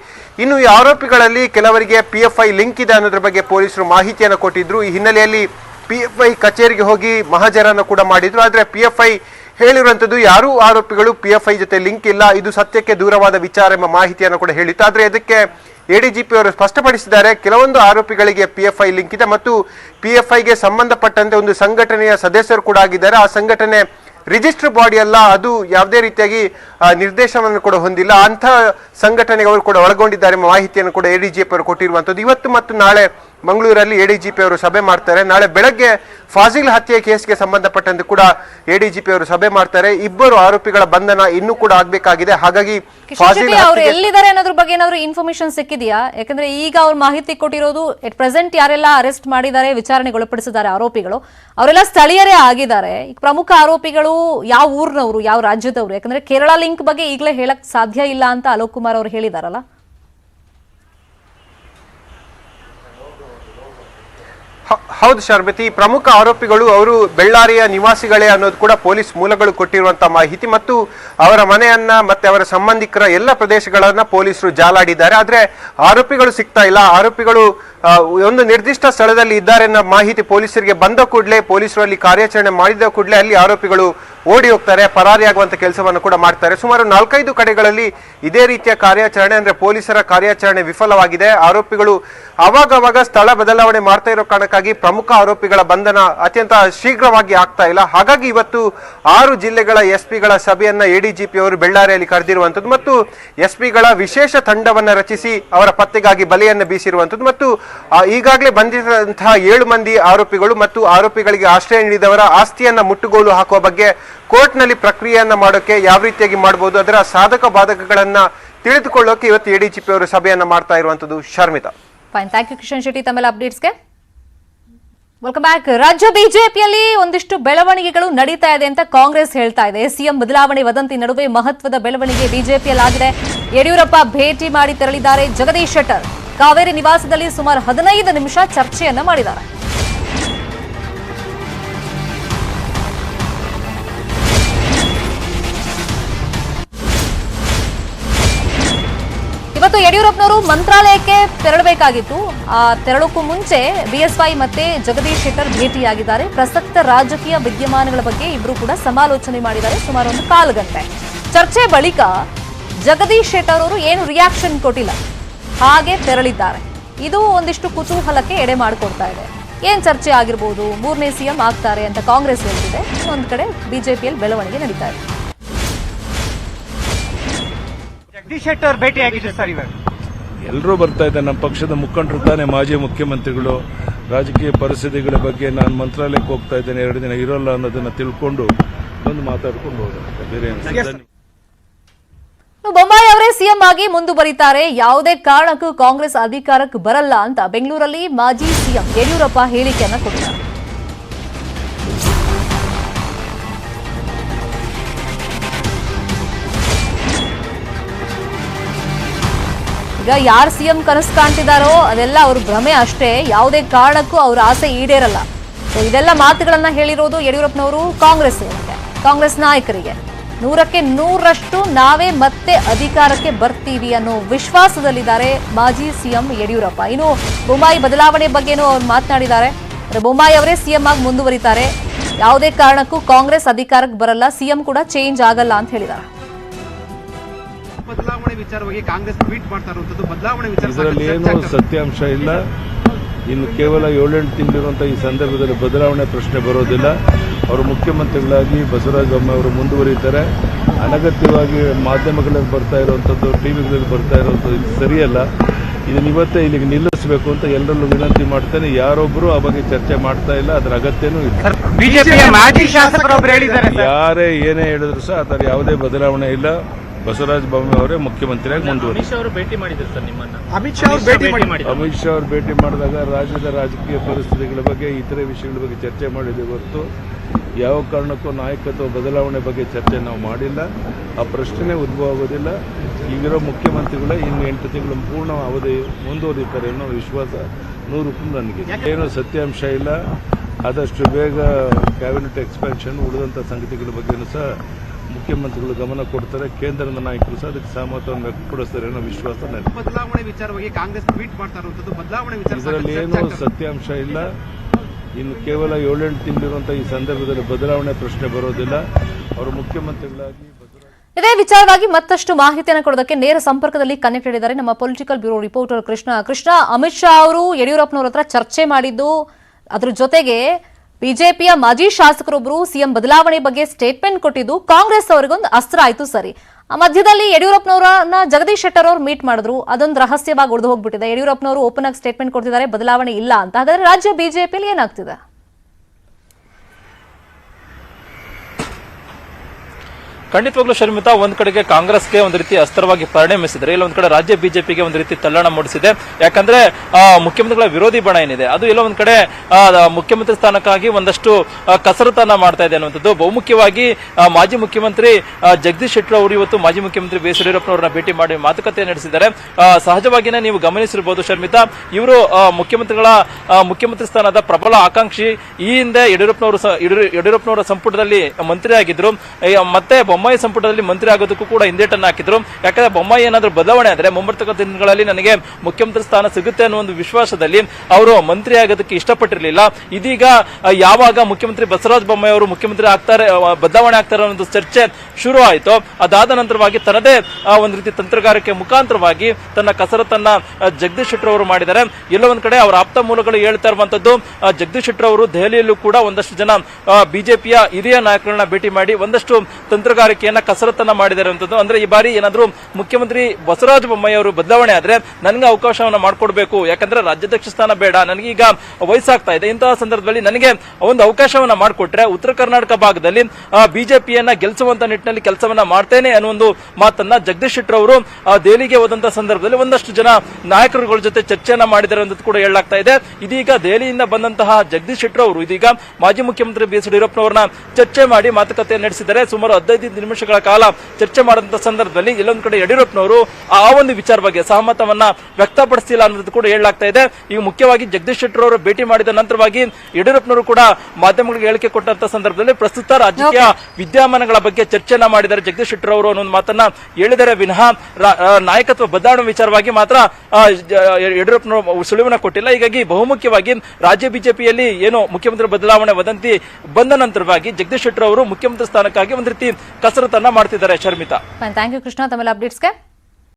ಇನ್ನು ಈ ಆರೋಪಿಗಳಲ್ಲಿ ಕೆಲವರಿಗೆ ಪಿ ಎಫ್ ಐ ಲಿಂಕ್ ಇದೆ ಅನ್ನೋದ್ರ ಬಗ್ಗೆ ಪೊಲೀಸರು ಮಾಹಿತಿಯನ್ನು ಕೊಟ್ಟಿದ್ರು. ಈ ಹಿನ್ನೆಲೆಯಲ್ಲಿ ಪಿ ಎಫ್ ಐ ಕಚೇರಿಗೆ ಹೋಗಿ ಮಹಾಜರನ್ನು ಕೂಡ ಮಾಡಿದ್ರು. ಆದರೆ ಪಿ ಎಫ್ ಐ ಹೇಳಿರುವಂತದ್ದು ಯಾರೂ ಆರೋಪಿಗಳು ಪಿ ಎಫ್ ಐ ಜೊತೆ ಲಿಂಕ್ ಇಲ್ಲ. ಇದು ಸತ್ಯಕ್ಕೆ ದೂರವಾದ ವಿಚಾರ ಎಂಬ ಮಾಹಿತಿಯನ್ನು ಕೂಡ ಹೇಳಿತ್ತು. ಆದರೆ ಇದಕ್ಕೆ ಎಡಿಜಿಪಿ ಅವರು ಸ್ಪಷ್ಟಪಡಿಸಿದ್ದಾರೆ. ಕೆಲವೊಂದು ಆರೋಪಿಗಳಿಗೆ ಪಿ ಎಫ್ ಐ ಲಿಂಕ್ ಇದೆ ಮತ್ತು ಪಿ ಎಫ್ ಐಗೆ ಸಂಬಂಧಪಟ್ಟಂತೆ ಒಂದು ಸಂಘಟನೆಯ ಸದಸ್ಯರು ಕೂಡ ಆಗಿದ್ದಾರೆ. ಆ ಸಂಘಟನೆ ರಿಜಿಸ್ಟರ್ ಬಾಡಿ ಅಲ್ಲ, ಅದು ಯಾವುದೇ ರೀತಿಯಾಗಿ ನಿರ್ದೇಶನವನ್ನು ಕೂಡ ಹೊಂದಿಲ್ಲ. ಅಂಥ ಸಂಘಟನೆಗೆ ಅವರು ಕೂಡ ಒಳಗೊಂಡಿದ್ದಾರೆ ಎಂಬ ಮಾಹಿತಿಯನ್ನು ಕೂಡ ಎಡಿಜಿಪಿ ಅವರು ಕೊಟ್ಟಿರುವಂತದ್ದು ಇವತ್ತು ಮತ್ತು ನಾಳೆ ಮಂಗಳೂರಲ್ಲಿ ಎಡಿಜಿಪಿ ಅವರು ಸಭೆ ಮಾಡ್ತಾರೆ. ನಾಳೆ ಬೆಳಗ್ಗೆ ಫಾಜಿಲ್ ಹತ್ಯೆ ಕೇಸ್ಗೆ ಸಂಬಂಧಪಟ್ಟಂತೆ ಕೂಡ ಎಡಿಜಿಪಿ ಅವರು ಸಭೆ ಮಾಡ್ತಾರೆ. ಇಬ್ಬರು ಆರೋಪಿಗಳ ಬಂಧನ ಇನ್ನೂ ಕೂಡ ಆಗ್ಬೇಕಾಗಿದೆ. ಹಾಗಾಗಿ ಫಾಜಿಲ್ ಅವರು ಎಲ್ಲಿದ್ದಾರೆ ಅನ್ನೋದ್ರ ಬಗ್ಗೆ ಏನಾದ್ರು ಇನ್ಫಾರ್ಮೇಶನ್ ಸಿಕ್ಕಿದೆಯಾ? ಯಾಕಂದ್ರೆ ಈಗ ಅವ್ರು ಮಾಹಿತಿ ಕೊಟ್ಟಿರೋದು ಎಟ್ ಪ್ರೆಸೆಂಟ್ ಯಾರೆಲ್ಲ ಅರೆಸ್ಟ್ ಮಾಡಿದ್ದಾರೆ ವಿಚಾರಣೆಗೊಳಪಡಿಸಿದ್ದಾರೆ ಆರೋಪಿಗಳು ಅವರೆಲ್ಲ ಸ್ಥಳೀಯರೇ ಆಗಿದ್ದಾರೆ. ಪ್ರಮುಖ ಆರೋಪಿಗಳು ಯಾವ ಊರಿನವರು ಯಾವ ರಾಜ್ಯದವರು? ಯಾಕಂದ್ರೆ ಕೇರಳ ಲಿಂಕ್ ಬಗ್ಗೆ ಈಗಲೇ ಹೇಳಕ್ ಸಾಧ್ಯ ಇಲ್ಲ ಅಂತ ಅಲೋಕ್ ಕುಮಾರ್ ಅವರು ಹೇಳಿದಾರಲ್ಲ. ಹೌದು ಶರ್ಬತಿ ಪ್ರಮುಖ ಆರೋಪಿಗಳು ಅವರು ಬೆಳ್ಳಾರಿಯ ನಿವಾಸಿಗಳೇ ಅನ್ನೋದು ಕೂಡ ಪೊಲೀಸ್ ಮೂಲಗಳು ಕೊಟ್ಟಿರುವಂತಹ ಮಾಹಿತಿ ಮತ್ತು ಅವರ ಮನೆಯನ್ನ ಮತ್ತೆ ಅವರ ಸಂಬಂಧಿಕರ ಎಲ್ಲ ಪ್ರದೇಶಗಳನ್ನ ಪೊಲೀಸರು ಜಾಲಾಡಿದ್ದಾರೆ. ಆದ್ರೆ ಆರೋಪಿಗಳು ಸಿಗ್ತಾ ಇಲ್ಲ. ಆರೋಪಿಗಳು ಒಂದು ನಿರ್ದಿಷ್ಟ ಸ್ಥಳದಲ್ಲಿ ಇದ್ದಾರೆ ಅನ್ನೋ ಮಾಹಿತಿ ಪೊಲೀಸರಿಗೆ ಬಂದ ಕೂಡಲೇ, ಪೊಲೀಸರು ಅಲ್ಲಿ ಕಾರ್ಯಾಚರಣೆ ಮಾಡಿದ ಕೂಡಲೇ ಅಲ್ಲಿ ಆರೋಪಿಗಳು ಓಡಿ ಹೋಗ್ತಾರೆ ಪರಾರಿಯಾಗುವಂಥ ಕೆಲಸವನ್ನು ಕೂಡ ಮಾಡ್ತಾರೆ. ಸುಮಾರು ನಾಲ್ಕೈದು ಕಡೆಗಳಲ್ಲಿ ಇದೇ ರೀತಿಯ ಕಾರ್ಯಾಚರಣೆ, ಅಂದ್ರೆ ಪೊಲೀಸರ ಕಾರ್ಯಾಚರಣೆ ವಿಫಲವಾಗಿದೆ. ಆರೋಪಿಗಳು ಅವಾಗವಾಗ ಸ್ಥಳ ಬದಲಾವಣೆ ಮಾಡ್ತಾ ಇರೋ ಕಾರಣಕ್ಕಾಗಿ ಪ್ರಮುಖ ಆರೋಪಿಗಳ ಬಂಧನ ಅತ್ಯಂತ ಶೀಘ್ರವಾಗಿ ಆಗ್ತಾ ಇಲ್ಲ. ಹಾಗಾಗಿ ಇವತ್ತು ಆರು ಜಿಲ್ಲೆಗಳ ಎಸ್ ಪಿಗಳ ಸಭೆಯನ್ನ ಎಡಿಜಿಪಿ ಅವರು ಬೆಳ್ಳಾರಿಯಲ್ಲಿ ಕರೆದಿರುವಂತದ್ದು ಮತ್ತು ಎಸ್ ಪಿಗಳ ವಿಶೇಷ ತಂಡವನ್ನ ರಚಿಸಿ ಅವರ ಪತ್ತೆಗಾಗಿ ಬಲೆಯನ್ನು ಬೀಸಿರುವಂತದ್ದು ಮತ್ತು ಈಗಾಗಲೇ ಬಂಧಿಸಿದಂತಹ ಏಳು ಮಂದಿ ಆರೋಪಿಗಳು ಮತ್ತು ಆರೋಪಿಗಳಿಗೆ ಆಶ್ರಯ ನೀಡಿದವರ ಆಸ್ತಿಯನ್ನ ಮುಟ್ಟುಗೋಲು ಹಾಕುವ ಬಗ್ಗೆ ಕೋರ್ಟ್ನಲ್ಲಿ ಪ್ರಕ್ರಿಯೆಯನ್ನ ಮಾಡೋಕೆ ಯಾವ ರೀತಿಯಾಗಿ ಮಾಡಬಹುದು ಅದರ ಸಾಧಕ ಬಾಧಕಗಳನ್ನ ತಿಳಿದುಕೊಳ್ಳೋಕೆ ಇವತ್ತು ಎಡಿಜಿಪಿ ಅವರು ಸಭೆಯನ್ನ ಮಾಡ್ತಾ ಇರುವಂಥದ್ದು Sharmita. Fine thank you Kishan Shetty ತಮ್ಮೆಲ್ಲ ಅಪ್ಡೇಟ್ಸ್ಗೆ ವೆಲ್ಕಮ್ ಬ್ಯಾಕ್ ರಾಜ್ಯ ಬಿಜೆಪಿಯಲ್ಲಿ ಒಂದಿಷ್ಟು ಬೆಳವಣಿಗೆಗಳು ನಡೀತಾ ಇದೆ ಅಂತ ಕಾಂಗ್ರೆಸ್ ಹೇಳ್ತಾ ಇದೆ. ಸಿಎಂ ಬದಲಾವಣೆ ವದಂತಿ ನಡುವೆ ಮಹತ್ವದ ಬೆಳವಣಿಗೆ ಬಿಜೆಪಿಯಲ್ಲಾಗಿದೆ ಯಡಿಯೂರಪ್ಪ ಭೇಟಿ ಮಾಡಿ ತೆರಳಿದ್ದಾರೆ ಜಗದೀಶ್ ಶೆಟ್ಟರ್. ಕಾವೇರಿ ನಿವಾಸದಲ್ಲಿ ಸುಮಾರು ಹದಿನೈದು ನಿಮಿಷ ಚರ್ಚೆಯನ್ನ ಮಾಡಿದ್ದಾರೆ. ಇವತ್ತು ಯಡಿಯೂರಪ್ಪನವರು ಮಂತ್ರಾಲಯಕ್ಕೆ ತೆರಳಬೇಕಾಗಿತ್ತು. ಆ ತೆರಳಕ್ಕೂ ಮುಂಚೆ ಬಿಎಸ್ವೈ ಮತ್ತೆ ಜಗದೀಶ್ ಶೆಟ್ಟರ್ ಭೇಟಿಯಾಗಿದ್ದಾರೆ. ಪ್ರಸಕ್ತ ರಾಜಕೀಯ ವಿದ್ಯಮಾನಗಳ ಬಗ್ಗೆ ಇಬ್ರು ಕೂಡ ಸಮಾಲೋಚನೆ ಮಾಡಿದ್ದಾರೆ. ಸುಮಾರು ಒಂದು ಕಾಲು ಗಂಟೆ ಚರ್ಚೆ ಬಳಿಕ ಜಗದೀಶ್ ಶೆಟ್ಟರ್ ಅವರು ಏನು ರಿಯಾಕ್ಷನ್ ಕೊಟ್ಟಿಲ್ಲ. ಹಾಗೆ ತೆರಳಿದ್ದಾರೆ. ಇದು ಒಂದಿಷ್ಟು ಕುತೂಹಲಕ್ಕೆ ಎಡೆ ಮಾಡಿಕೊಡ್ತಾ ಇದೆ. ಏನ್ ಚರ್ಚೆ ಆಗಿರ್ಬೋದು? ಮೂರನೇ ಸಿಎಂ ಆಗ್ತಾರೆ ಅಂತ ಕಾಂಗ್ರೆಸ್ ಹೇಳ್ತಿದೆ. ಒಂದು ಕಡೆ ಬಿಜೆಪಿಯಲ್ಲಿ ಬೆಳವಣಿಗೆ ನಡೀತಾ ಇದೆ. ಜಗದೀಶ್ ಅವರು ಭೇಟಿ ಆಗಿದೆ ಸರ್ ಇವಾಗ. ಎಲ್ಲರೂ ಬರ್ತಾ ಇದ್ದಾರೆ. ನಮ್ಮ ಪಕ್ಷದ ಮುಖಂಡರು ತಾನೇ ಮಾಜಿ ಮುಖ್ಯಮಂತ್ರಿಗಳು. ರಾಜಕೀಯ ಪರಿಸ್ಥಿತಿಗಳ ಬಗ್ಗೆ ನಾನು ಮಂತ್ರಾಲಯಕ್ಕೆ ಹೋಗ್ತಾ ಇದ್ದೇನೆ. ಎರಡು ದಿನ ಇರೋಲ್ಲ ಅನ್ನೋದನ್ನ ತಿಳ್ಕೊಂಡು ಬಂದು ಮಾತಾಡ್ಕೊಂಡು ಹೋಗೋಣ. ಬೇರೆ. ಬೊಮ್ಮಾಯಿ ಅವರೇ ಸಿಎಂ ಆಗಿ ಮುಂದುವರಿತಾರೆ. ಯಾವುದೇ ಕಾರಣಕ್ಕೂ ಕಾಂಗ್ರೆಸ್ ಅಧಿಕಾರಕ್ಕೆ ಬರಲ್ಲ ಅಂತ ಬೆಂಗಳೂರಲ್ಲಿ ಮಾಜಿ ಸಿಎಂ ಯಡಿಯೂರಪ್ಪ ಹೇಳಿಕೆಯನ್ನ ಕೊಟ್ಟಿದ್ದಾರೆ. ಈಗ ಯಾರು ಸಿ ಎಂ ಕನಸು ಕಾಣ್ತಿದಾರೋ ಅದೆಲ್ಲ ಅವ್ರ ಭ್ರಮೆ ಅಷ್ಟೇ. ಯಾವುದೇ ಕಾರಣಕ್ಕೂ ಅವ್ರ ಆಸೆ ಈಡೇರಲ್ಲ. ಸೊ ಇದೆಲ್ಲ ಮಾತುಗಳನ್ನ ಹೇಳಿರೋದು ಯಡಿಯೂರಪ್ಪನವರು, ಕಾಂಗ್ರೆಸ್ ಕಾಂಗ್ರೆಸ್ ನಾಯಕರಿಗೆ. ನೂರಕ್ಕೆ ನೂರರಷ್ಟು ನಾವೇ ಮತ್ತೆ ಅಧಿಕಾರಕ್ಕೆ ಬರ್ತೀವಿ ಅನ್ನೋ ವಿಶ್ವಾಸದಲ್ಲಿದ್ದಾರೆ ಮಾಜಿ ಸಿಎಂ ಯಡಿಯೂರಪ್ಪ. ಇನ್ನು ಬೊಮ್ಮಾಯಿ ಬದಲಾವಣೆ ಬಗ್ಗೆನೂ ಅವ್ರು ಮಾತನಾಡಿದ್ದಾರೆ. ಅಂದ್ರೆ ಬೊಮ್ಮಾಯಿ ಅವರೇ ಸಿಎಂ ಆಗಿ ಮುಂದುವರಿತಾರೆ. ಯಾವುದೇ ಕಾರಣಕ್ಕೂ ಕಾಂಗ್ರೆಸ್ ಅಧಿಕಾರಕ್ಕೆ ಬರಲ್ಲ, ಸಿಎಂ ಕೂಡ ಚೇಂಜ್ ಆಗಲ್ಲ ಅಂತ ಹೇಳಿದ್ದಾರೆ. ಬದಲಾವಣೆ ವಿಚಾರವಾಗಿ ಕಾಂಗ್ರೆಸ್ ಟ್ವೀಟ್ ಮಾಡ್ತಾ ಇರುವಂತದ್ದು ಬದಲಾವಣೆ ವಿಚಾರ ಇದರಲ್ಲಿ ಏನು ಸತ್ಯಾಂಶ ಇಲ್ಲ. ಇನ್ನು ಕೇವಲ ಏಳೆಂಟು ತಿಂಗಳಿರುವಂತ ಈ ಸಂದರ್ಭದಲ್ಲಿ ಬದಲಾವಣೆ ಪ್ರಶ್ನೆ ಬರೋದಿಲ್ಲ. ಅವರು ಮುಖ್ಯಮಂತ್ರಿಗಳಾಗಿ ಬಸವರಾಜ ಬೊಮ್ಮಾಯಿ ಅವರು ಮುಂದುವರಿತಾರೆ. ಅನಗತ್ಯವಾಗಿ ಮಾಧ್ಯಮಗಳಲ್ಲಿ ಬರ್ತಾ ಇರುವಂಥದ್ದು ಟಿವಿಗಳಲ್ಲಿ ಬರ್ತಾ ಇರುವಂಥದ್ದು ಇದು ಸರಿಯಲ್ಲ. ಇದನ್ನು ಇವತ್ತೇ ಇಲ್ಲಿಗೆ ನಿಲ್ಲಿಸಬೇಕು ಅಂತ ಎಲ್ಲರಲ್ಲೂ ವಿನಂತಿ ಮಾಡ್ತೇನೆ. ಯಾರೊಬ್ಬರು ಆ ಬಗ್ಗೆ ಚರ್ಚೆ ಮಾಡ್ತಾ ಇಲ್ಲ. ಅದರ ಅಗತ್ಯನೂ ಇಲ್ಲ. ಬಿಜೆಪಿ ಮಾಜಿ ಶಾಸಕರೊಬ್ಬರು ಹೇಳಿದ್ದಾರೆ ಸರ್. ಯಾರೇ ಏನೇ ಹೇಳಿದ್ರು ಸಹ ಅದರ ಯಾವುದೇ ಬದಲಾವಣೆ ಇಲ್ಲ. ಬಸವರಾಜ ಬೊಮ್ಮಾಯಿ ಅವರೇ ಮುಖ್ಯಮಂತ್ರಿಯಾಗಿ ಮುಂದುವರಿ ಅಮಿತ್ ಶಾ ಅವರು ಭೇಟಿ ಮಾಡಿದ್ರು ಸರ್ ನಿಮ್ಮನ್ನ. ಅಮಿತ್ ಶಾ ಅವರು ಭೇಟಿ ಮಾಡಿ ಅಮಿತ್ ಶಾ ಅವರು ಭೇಟಿ ಮಾಡಿದಾಗ ರಾಜ್ಯದ ರಾಜಕೀಯ ಪರಿಸ್ಥಿತಿಗಳ ಬಗ್ಗೆ ಇತರೆ ವಿಷಯಗಳ ಬಗ್ಗೆ ಚರ್ಚೆ ಮಾಡಿದೆ ಹೊರತು ಯಾವ ಕಾರಣಕ್ಕೂ ನಾಯಕತ್ವ ಬದಲಾವಣೆ ಬಗ್ಗೆ ಚರ್ಚೆ ನಾವು ಮಾಡಿಲ್ಲ. ಆ ಪ್ರಶ್ನೆ ಉದ್ಭವ ಆಗೋದಿಲ್ಲ. ಈಗಿರೋ ಮುಖ್ಯಮಂತ್ರಿಗಳೇ ಇನ್ನು ಎಂಟು ತಿಂಗಳು ಪೂರ್ಣ ಅವಧಿ ಮುಂದುವರಿತಾರೆ ಅನ್ನೋ ವಿಶ್ವಾಸ ನೂರು ರೂಪಾಯಿ ನನಗೆ ಏನು ಸತ್ಯಾಂಶ ಇಲ್ಲ. ಆದಷ್ಟು ಬೇಗ ಕ್ಯಾಬಿನೆಟ್ ಎಕ್ಸ್ಪಾನ್ಷನ್ ಉಳಿದಂಥ ಸಂಗತಿಗಳ ಬಗ್ಗೆಯೂ ಸಹ ಮುಖ್ಯಮಂತ್ರಿಗಳು ಗಮನ ಕೊಡ್ತಾರೆ ಕೇಂದ್ರದ ನಾಯಕರು ಸಹ ಅದಕ್ಕೆ ಸಹಮತವನ್ನು ವ್ಯಕ್ತಪಡಿಸ್ತಾರೆ ಅನ್ನೋ ವಿಶ್ವಾಸ ನನಗೆ ಬದಲಾವಣೆ ವಿಚಾರವಾಗಿ ಕಾಂಗ್ರೆಸ್ ಟ್ವೀಟ್ ಮಾಡ್ತಾ ಇರುವಂತದ್ದು ಬದಲಾವಣೆ ವಿಚಾರ ಇದರಲ್ಲಿ ಏನು ಸತ್ಯಾಂಶ ಇಲ್ಲ. ಇನ್ನು ಕೇವಲ ಏಳೆಂಟು ತಿಂಗಳಿರುವಂಥ ಈ ಸಂದರ್ಭದಲ್ಲಿ ಬದಲಾವಣೆ ಪ್ರಶ್ನೆ ಬರೋದಿಲ್ಲ. ಅವರು ಮುಖ್ಯಮಂತ್ರಿಗಳಾಗಿ ಇದೇ ವಿಚಾರವಾಗಿ ಮತ್ತಷ್ಟು ಮಾಹಿತಿಯನ್ನು ಕೊಡೋದಕ್ಕೆ ನೇರ ಸಂಪರ್ಕದಲ್ಲಿ ಕನೆಕ್ಟ್ ಇದ್ದಾರೆ ನಮ್ಮ political bureau reporter Krishna. Krishna Amit Shah ಅವರು ಯಡಿಯೂರಪ್ಪನವ್ರ ಹತ್ರ ಚರ್ಚೆ ಮಾಡಿದ್ದು. ಅದ್ರ ಜೊತೆಗೆ ಬಿಜೆಪಿಯ ಮಾಜಿ ಶಾಸಕರೊಬ್ಬರು ಸಿಎಂ ಬದಲಾವಣೆ ಬಗ್ಗೆ ಸ್ಟೇಟ್ಮೆಂಟ್ ಕೊಟ್ಟಿದ್ದು ಕಾಂಗ್ರೆಸ್ ಅವರಿಗೊಂದು ಅಸ್ತ್ರ ಆಯ್ತು ಸರಿ. ಆ ಮಧ್ಯದಲ್ಲಿ ಯಡಿಯೂರಪ್ಪನವರನ್ನ ಜಗದೀಶ್ ಶೆಟ್ಟರ್ ಅವರು ಮೀಟ್ ಮಾಡಿದ್ರು. ಅದೊಂದು ರಹಸ್ಯವಾಗಿ ಉಳಿದು ಹೋಗ್ಬಿಟ್ಟಿದೆ. ಯಡಿಯೂರಪ್ಪನವರು ಓಪನ್ ಆಗಿ ಸ್ಟೇಟ್ಮೆಂಟ್ ಕೊಡ್ತಿದ್ದಾರೆ, ಬದಲಾವಣೆ ಇಲ್ಲ ಅಂತ. ಹಾಗಾದ್ರೆ ರಾಜ್ಯ ಬಿಜೆಪಿಯಲ್ಲಿ ಏನಾಗ್ತಿದೆ? ಖಂಡಿತವಾಗ್ಲೂ ಶರ್ಮಿತಾ, ಒಂದ್ ಕಡೆಗೆ ಕಾಂಗ್ರೆಸ್ಗೆ ಒಂದು ರೀತಿ ಅಸ್ತ್ರವಾಗಿ ಪರಿಣಮಿಸಿದ್ರೆ ಇಲ್ಲ ಒಂದ್ ಕಡೆ ರಾಜ್ಯ ಬಿಜೆಪಿಗೆ ಒಂದು ರೀತಿ ತಲ್ಲಣ ಮೂಡಿಸಿದೆ. ಯಾಕಂದ್ರೆ ಮುಖ್ಯಮಂತ್ರಿಗಳ ವಿರೋಧಿ ಬಣ ಏನಿದೆ, ಅದು ಎಲ್ಲ ಒಂದ್ ಕಡೆ ಮುಖ್ಯಮಂತ್ರಿ ಸ್ಥಾನಕ್ಕಾಗಿ ಒಂದಷ್ಟು ಕಸರತನ ಮಾಡ್ತಾ ಇದೆ ಅನ್ನುವಂಥದ್ದು. ಬಹುಮುಖ್ಯವಾಗಿ ಮಾಜಿ ಮುಖ್ಯಮಂತ್ರಿ ಜಗದೀಶ್ ಶೆಟ್ಟರ್ ಅವರು ಇವತ್ತು ಮಾಜಿ ಮುಖ್ಯಮಂತ್ರಿ ಬಿ ಎಸ್ ಯಡಿಯೂರಪ್ಪನವರನ್ನ ಭೇಟಿ ಮಾಡಿ ಮಾತುಕತೆ ನಡೆಸಿದ್ದಾರೆ. ಸಹಜವಾಗಿನೇ ಸಹಜವಾಗಿಯೇ ನೀವು ಗಮನಿಸಿರಬಹುದು ಶರ್ಮಿತಾ, ಇವರು ಮುಖ್ಯಮಂತ್ರಿಗಳ ಮುಖ್ಯಮಂತ್ರಿ ಸ್ಥಾನದ ಪ್ರಬಲ ಆಕಾಂಕ್ಷಿ ಈ ಹಿಂದೆ ಯಡಿಯೂರಪ್ಪನವರು ಯಡಿಯೂರಪ್ಪನವರ ಸಂಪುಟದಲ್ಲಿ ಮಂತ್ರಿ ಆಗಿದ್ರು ಮತ್ತೆ ಬೊಮ್ಮಾಯಿ ಸಂಪುಟದಲ್ಲಿ ಮಂತ್ರಿ ಆಗೋದಕ್ಕೂ ಕೂಡ ಹಿಂದೇಟನ್ನು ಹಾಕಿದ್ರು. ಯಾಕಂದ್ರೆ ಬೊಮ್ಮಾಯಿ ಏನಾದರೂ ಬದಲಾವಣೆ ಆದರೆ ಮುಂಬರ್ತಕ ದಿನಗಳಲ್ಲಿ ನನಗೆ ಮುಖ್ಯಮಂತ್ರಿ ಸ್ಥಾನ ಸಿಗುತ್ತೆ ಅನ್ನೋ ಒಂದು ವಿಶ್ವಾಸದಲ್ಲಿ ಅವರು ಮಂತ್ರಿ ಆಗೋದಕ್ಕೆ ಇಷ್ಟಪಟ್ಟಿರಲಿಲ್ಲ. ಇದೀಗ ಯಾವಾಗ ಮುಖ್ಯಮಂತ್ರಿ ಬಸವರಾಜ ಬೊಮ್ಮಾಯಿ ಅವರು ಮುಖ್ಯಮಂತ್ರಿ ಆಗ್ತಾರೆ ಬದಲಾವಣೆ ಆಗ್ತಾರೆ ಅನ್ನೋ ಒಂದು ಚರ್ಚೆ ಶುರು ಆಯಿತು ಅದಾದ ನಂತರವಾಗಿ ತನ್ನದೇ ಒಂದು ರೀತಿ ತಂತ್ರಗಾರಿಕೆ ಮುಖಾಂತರವಾಗಿ ತನ್ನ ಕಸರತ್ತನ್ನ ಜಗದೀಶ್ ಶೆಟ್ಟರ್ ಅವರು ಮಾಡಿದ್ದಾರೆ. ಎಲ್ಲೋ ಒಂದ್ ಕಡೆ ಅವರ ಆಪ್ತ ಮೂಲಗಳು ಹೇಳ್ತಾ ಇರುವಂತದ್ದು ಜಗದೀಶ್ ಶೆಟ್ಟರ್ ಅವರು ದೆಹಲಿಯಲ್ಲೂ ಕೂಡ ಒಂದಷ್ಟು ಜನ ಬಿಜೆಪಿಯ ಹಿರಿಯ ನಾಯಕರನ್ನ ಭೇಟಿ ಮಾಡಿ ಒಂದಷ್ಟು ತಂತ್ರಗಾರಿಕೆಯನ್ನ ಕಸರತ್ತನ್ನ ಮಾಡಿದ್ದಾರೆ ಅಂತದ್ದು. ಅಂದ್ರೆ ಈ ಬಾರಿ ಏನಾದ್ರು ಮುಖ್ಯಮಂತ್ರಿ ಬಸವರಾಜ ಬೊಮ್ಮಾಯಿ ಅವರು ಬದಲಾವಣೆ ಆದ್ರೆ ನನಗೆ ಅವಕಾಶವನ್ನ ಮಾಡಿಕೊಡ್ಬೇಕು. ಯಾಕಂದ್ರೆ ರಾಜ್ಯಾಧ್ಯಕ್ಷ ಸ್ಥಾನ ಬೇಡ. ನನಗೆ ಈಗ ವಯಸ್ಸಾಗ್ತಾ ಇದೆ. ಇಂತಹ ಸಂದರ್ಭದಲ್ಲಿ ನನಗೆ ಒಂದು ಅವಕಾಶವನ್ನ ಮಾಡಿಕೊಟ್ರೆ ಉತ್ತರ ಕರ್ನಾಟಕ ಭಾಗದಲ್ಲಿ ಬಿಜೆಪಿಯನ್ನ ಗೆಲ್ಸುವಂತ ನಿಟ್ಟಿನಲ್ಲಿ ಕೆಲಸವನ್ನ ಮಾಡ್ತೇನೆ ಅನ್ನೋ ಒಂದು ಮಾತನ್ನ ಜಗದೀಶ್ ಶೆಟ್ಟರ್ ಅವರು ದೆಹಲಿಗೆ ಹೋದಂತ ಸಂದರ್ಭದಲ್ಲಿ ಒಂದಷ್ಟು ಜನ ನಾಯಕರುಗಳ ಜೊತೆ ಚರ್ಚೆಯನ್ನ ಮಾಡಿದ್ದಾರೆ ಅಂತ ಕೂಡ ಹೇಳಲಾಗ್ತಾ ಇದೆ. ಇದೀಗ ದೆಹಲಿಯಿಂದ ಬಂದಂತಹ ಜಗದೀಶ್ ಶೆಟ್ಟರ್ ಅವರು ಇದೀಗ ಮಾಜಿ ಮುಖ್ಯಮಂತ್ರಿ ಬಿಎಸ್ ಯಡಿಯೂರಪ್ಪನವರನ್ನ ಚರ್ಚೆ ಮಾಡಿ ಮಾತುಕತೆ ನಡೆಸಿದ್ದಾರೆ. ಸುಮಾರು ಹದಿನೈದು ನಿಮಿಷಗಳ ಕಾಲ ಚರ್ಚೆ ಮಾಡಿದಂತ ಸಂದರ್ಭದಲ್ಲಿ ಎಲ್ಲೊಂದು ಕಡೆ ಯಡಿಯೂರಪ್ಪನವರು ಆ ಒಂದು ವಿಚಾರ ಬಗ್ಗೆ ಸಹಮತವನ್ನ ವ್ಯಕ್ತಪಡಿಸಿಲ್ಲ ಅನ್ನೋದು ಕೂಡ ಹೇಳಲಾಗ್ತಾ ಇದೆ. ಈಗ ಮುಖ್ಯವಾಗಿ ಜಗದೀಶ್ ಶೆಟ್ಟರ್ ಅವರು ಭೇಟಿ ಮಾಡಿದ ನಂತರವಾಗಿ ಯಡಿಯೂರಪ್ಪನವರು ಕೂಡ ಮಾಧ್ಯಮಗಳಿಗೆ ಹೇಳಿಕೆ ಕೊಟ್ಟಂತ ಸಂದರ್ಭದಲ್ಲಿ ಪ್ರಸ್ತುತ ರಾಜಕೀಯ ವಿದ್ಯಮಾನಗಳ ಬಗ್ಗೆ ಚರ್ಚೆಯನ್ನ ಮಾಡಿದ್ದಾರೆ ಜಗದೀಶ್ ಶೆಟ್ಟರ್ ಅವರು ಅನ್ನೋ ಒಂದು ಮಾತನ್ನ ಹೇಳಿದರೆ ವಿನಃ ನಾಯಕತ್ವ ಬದಲಾವಣೆ ವಿಚಾರವಾಗಿ ಮಾತ್ರ ಯಡಿಯೂರಪ್ಪನವರು ಸುಳಿವನ್ನ ಕೊಟ್ಟಿಲ್ಲ. ಹೀಗಾಗಿ ಬಹುಮುಖ್ಯವಾಗಿ ರಾಜ್ಯ ಬಿಜೆಪಿಯಲ್ಲಿ ಏನು ಮುಖ್ಯಮಂತ್ರಿ ಬದಲಾವಣೆ ವದಂತಿ ಬಂದ ನಂತರವಾಗಿ ಜಗದೀಶ್ ಶೆಟ್ಟರ್ ಅವರು ಮುಖ್ಯಮಂತ್ರಿ ಸ್ಥಾನಕ್ಕಾಗಿ ಒಂದು ರೀತಿ ಕಸರತ್ತನ್ನ ಮಾಡ್ತಿದ್ದಾರೆ ಶರ್ಮಿತಾ. ಥ್ಯಾಂಕ್ ಯು ಕೃಷ್ಣ ತಮ್ಮೆಲ್ಲ ಅಪ್ಡೇಟ್ಸ್ಗೆ